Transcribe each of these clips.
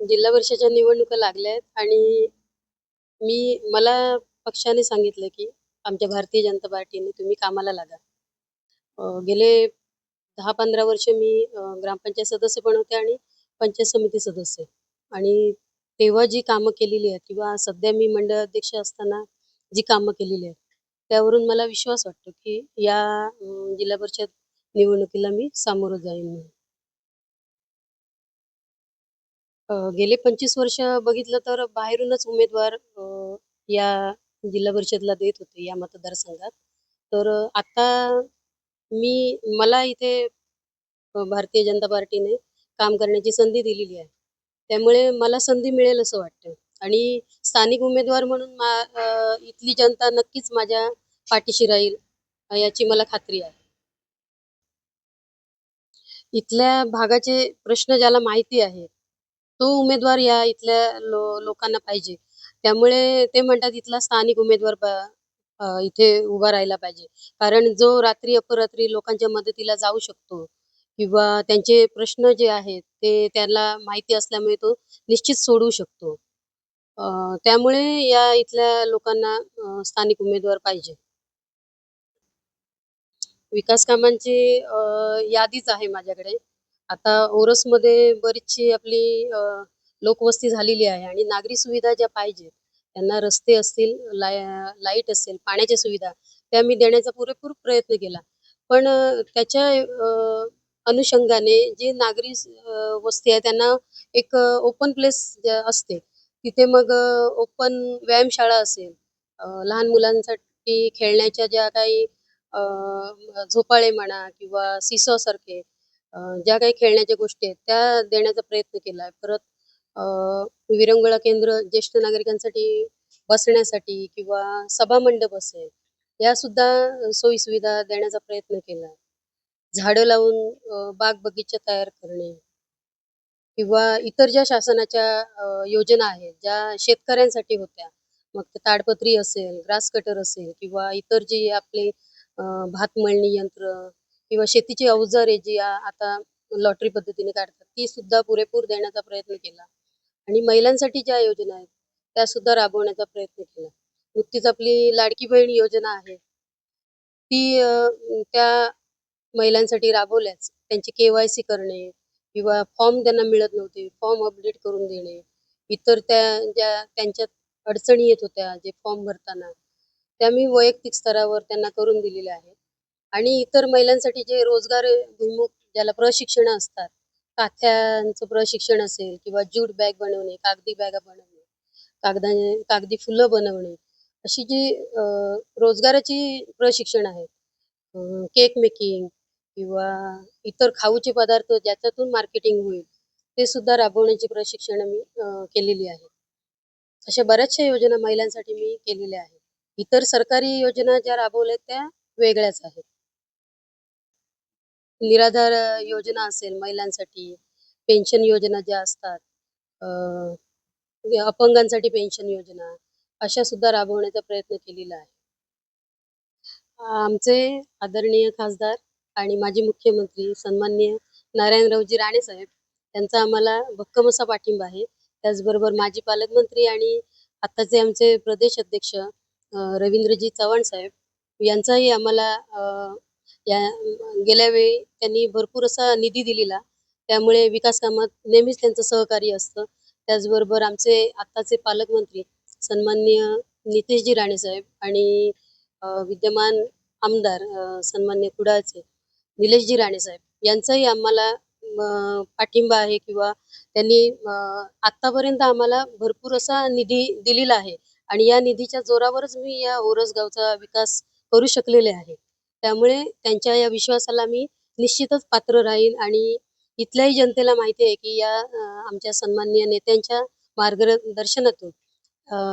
जिल्हा परिषदेच्या निवडणुका लागल्या आहेत आणि मी मला पक्षाने सांगितलं की आमच्या भारतीय जनता पार्टीने तुम्ही कामाला लागा गेले दहा पंधरा वर्ष मी ग्रामपंचायत सदस्य पण होते आणि पंचायत समिती सदस्य आणि तेव्हा जी कामं केलेली आहेत किंवा सध्या मी मंडळ अध्यक्ष असताना जी कामं केलेली आहेत त्यावरून मला विश्वास वाटतो की या जिल्हा परिषद निवडणुकीला मी सामोरं जाईन म्हणून. गेले 25 वर्ष बघितलं तर बाहेरूनच उमेदवार या जिल्हा परिषदला देत होते या मतदारसंघात. तर आता मी मला इथे भारतीय जनता पार्टीने काम करण्याची संधी दिलेली आहे. त्यामुळे मला संधी मिळेल असं वाटतं आणि स्थानिक उमेदवार म्हणून मा इथली जनता नक्कीच माझ्या पाठीशी राहील याची मला खात्री आहे. इथल्या भागाचे प्रश्न ज्याला माहिती आहेत तो उमेदवार या इथल्या लो लोकांना पाहिजे. त्यामुळे ते म्हणतात इथला स्थानिक उमेदवार इथे उभा राहायला पाहिजे. कारण जो रात्री अपरात्री लोकांच्या मदतीला जाऊ शकतो किंवा त्यांचे प्रश्न जे आहेत ते त्याला माहिती असल्यामुळे तो निश्चित सोडवू शकतो. त्यामुळे या इथल्या लोकांना स्थानिक उमेदवार पाहिजे. विकास कामांची यादीच आहे माझ्याकडे. आता ओरसमध्ये बरीचशी आपली लोकवस्ती झालेली आहे आणि नागरी सुविधा ज्या पाहिजे, त्यांना रस्ते असतील, लाय लाइट असेल, पाण्याच्या सुविधा, त्या मी देण्याचा पुरेपूर प्रयत्न केला. पण त्याच्या अनुषंगाने जे नागरी वस्ती आहे त्यांना एक ओपन प्लेस असते, तिथे मग ओपन व्यायामशाळा असेल, लहान मुलांसाठी खेळण्याच्या ज्या काही झोपाळे म्हणा किंवा सीसॉ सारखे ज्या काही खेळण्याच्या गोष्टी आहेत, त्या देण्याचा प्रयत्न केला आहे. परत विरंगुळा केंद्र ज्येष्ठ नागरिकांसाठी बसण्यासाठी किंवा सभामंडप असेल, या सुद्धा सोयीसुविधा देण्याचा प्रयत्न केला आहे. झाडं लावून बाग-बगीचा तयार करणे किंवा इतर ज्या शासनाच्या योजना आहेत, ज्या शेतकऱ्यांसाठी होत्या, मग ते ताडपत्री असेल, ग्रास कटर असेल किंवा इतर जी आपले भात मळणी यंत्र किंवा शेतीची अवजारे जी आता लॉटरी पद्धतीने काढतात, ती सुद्धा पुरेपूर देण्याचा प्रयत्न केला आणि महिलांसाठी ज्या योजना आहेत, त्या सुद्धा राबवण्याचा प्रयत्न केला. नुकतीच आपली लाडकी बहीण योजना आहे, ती त्या महिलांसाठी राबवल्याच. त्यांची के-वाय-सी करणे किंवा फॉर्म त्यांना मिळत नव्हते, फॉर्म अपडेट करून देणे. इतर त्या ज्या त्यांच्यात अडचणी येत होत्या, जे फॉर्म भरताना, त्या मी वैयक्तिक स्तरावर त्यांना करून दिलेल्या आहेत. आणि इतर महिलांसाठी जे रोजगार विमुख ज्याला प्रशिक्षण असतात, काथ्यांचं प्रशिक्षण असेल किंवा ज्यूट बॅग बनवणे, कागदी बॅगा बनवणे, कागदा कागदी फुलं बनवणे, अशी जी रोजगाराची प्रशिक्षण आहेत, केक मेकिंग किंवा इतर खाऊचे पदार्थ ज्याच्यातून मार्केटिंग होईल, ते सुद्धा राबवण्याची प्रशिक्षण मी केलेली आहे अशा बऱ्याचशा योजना महिलांसाठी मी केलेल्या आहेत. इतर सरकारी योजना ज्या राबवल्या त्या वेगळ्याच आहेत. निराधार योजना असेल महिलांसाठी, पेन्शन योजना ज्या असतात, अपंगांसाठी पेन्शन योजना, अशा सुद्धा राबवण्याचा प्रयत्न केलेला आहे. आमचे आदरणीय खासदार आणि माजी मुख्यमंत्री सन्माननीय नारायणरावजी राणे साहेब यांचा आम्हाला भक्कम असा पाठिंबा आहे. त्याचबरोबर माजी पालकमंत्री आणि आत्ताचे आमचे प्रदेश अध्यक्ष रवींद्रजी चव्हाण साहेब यांचाही आम्हाला या गेल्या वेळी त्यांनी भरपूर असा निधी दिलेला. त्यामुळे विकास कामात नेहमीच त्यांचं सहकार्य असतं. त्याचबरोबर आमचे आत्ताचे पालकमंत्री सन्माननीय नितेशजी राणे साहेब आणि विद्यमान आमदार सन्मान्य सन्माननीय कुडाळचे निलेशजी राणे साहेब यांचाही आम्हाला पाठिंबा आहे किंवा त्यांनी आत्तापर्यंत आम्हाला भरपूर असा निधी दिलेला आहे आणि या निधीच्या जोरावरच मी या ओरसगावचा विकास करू शकलेले आहे. त्यामुळे त्यांच्या या विश्वासाला मी निश्चितच पात्र राहीन आणि इथल्याही जनतेला माहिती आहे की या आमच्या सन्माननीय नेत्यांच्या मार्गदर्शनातून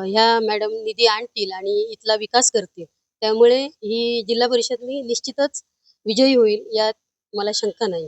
ह्या मॅडम निधी आणतील आणि इथला विकास करतील. त्यामुळे ही जिल्हा परिषद मी निश्चितच विजयी होईल यात मला शंका नाही.